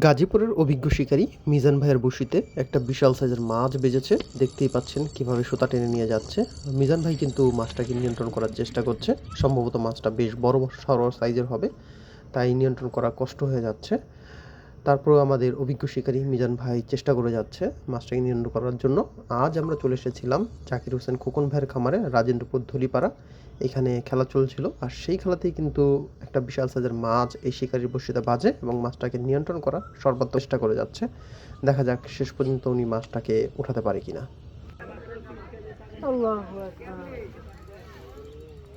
গাজীপুরের অভিজ্ঞ শিকারী মিজান ভাইয়ের বসিতে একটা বিশাল সাইজের মাছ বেজেছে। দেখতেই পাচ্ছেন কীভাবে সুতা টেনে নিয়ে যাচ্ছে। মিজান ভাই কিন্তু মাছটাকে নিয়ন্ত্রণ করার চেষ্টা করছে। সম্ভবত মাছটা বেশ বড় সড় সাইজের হবে, তাই নিয়ন্ত্রণ করা কষ্ট হয়ে যাচ্ছে। তারপরও আমাদের অভিজ্ঞ শিকারী মিজান ভাই চেষ্টা করে যাচ্ছে মাছটাকে নিয়ন্ত্রণ করার জন্য। আজ আমরা চলে এসেছিলাম জাকির হোসেন খোকন ভাইয়ের খামারে, রাজেন্দ্রপুর ধলিপাড়া। এখানে খেলা চলছিল আর সেই খেলাতেই কিন্তু একটা বিশাল সাইজের মাছ এই শিকারির বসিতে বাজে এবং মাছটাকে নিয়ন্ত্রণ করা সর্বাত্মক চেষ্টা করে যাচ্ছে। দেখা যাক শেষ পর্যন্ত উনি মাছটাকে উঠাতে পারে কিনা। না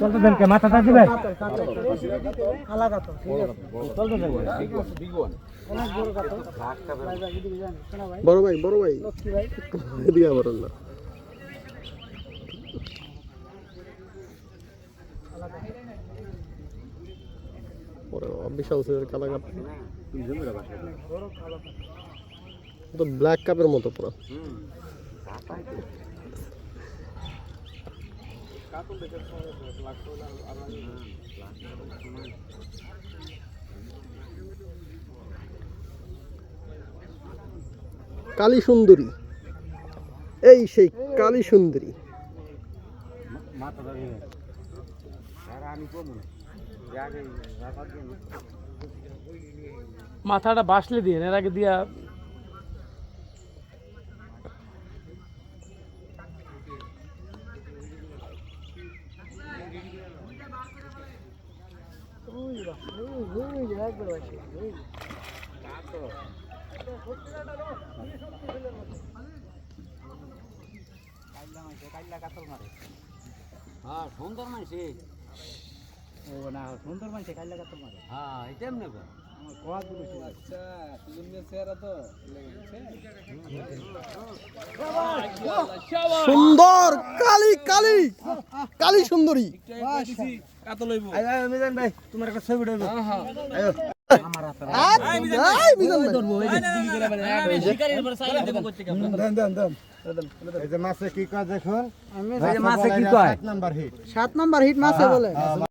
চলতে দেন কে মাথাটা দিবে? বড় ভাই বড় ভাই। বড় ভাই লক্ষ্মী ভাই না বিশাল সাইজের কালা কাপ। তো ব্ল্যাক কাপের মতো পুরো। কালী সুন্দরী। এই সেই কালী সুন্দরী। মাথাটা বাসলে দিয়ে এর আগে দিয়া হ্যাঁ সুন্দর মানসি ও না সুন্দর মানে কাইলা কাতল মারে হ্যাঁ এটা এমনি আমার কোয়া দূরে ছিল আচ্ছা সুন্দর চেহারা তো সুন্দর, কালী কালী। কালী সুন্দরী। তোমার একটা ছবি মাছে কি কয় দেখুন। মাছে কি কয়? সাত নাম্বার হিট। মাছে বলে।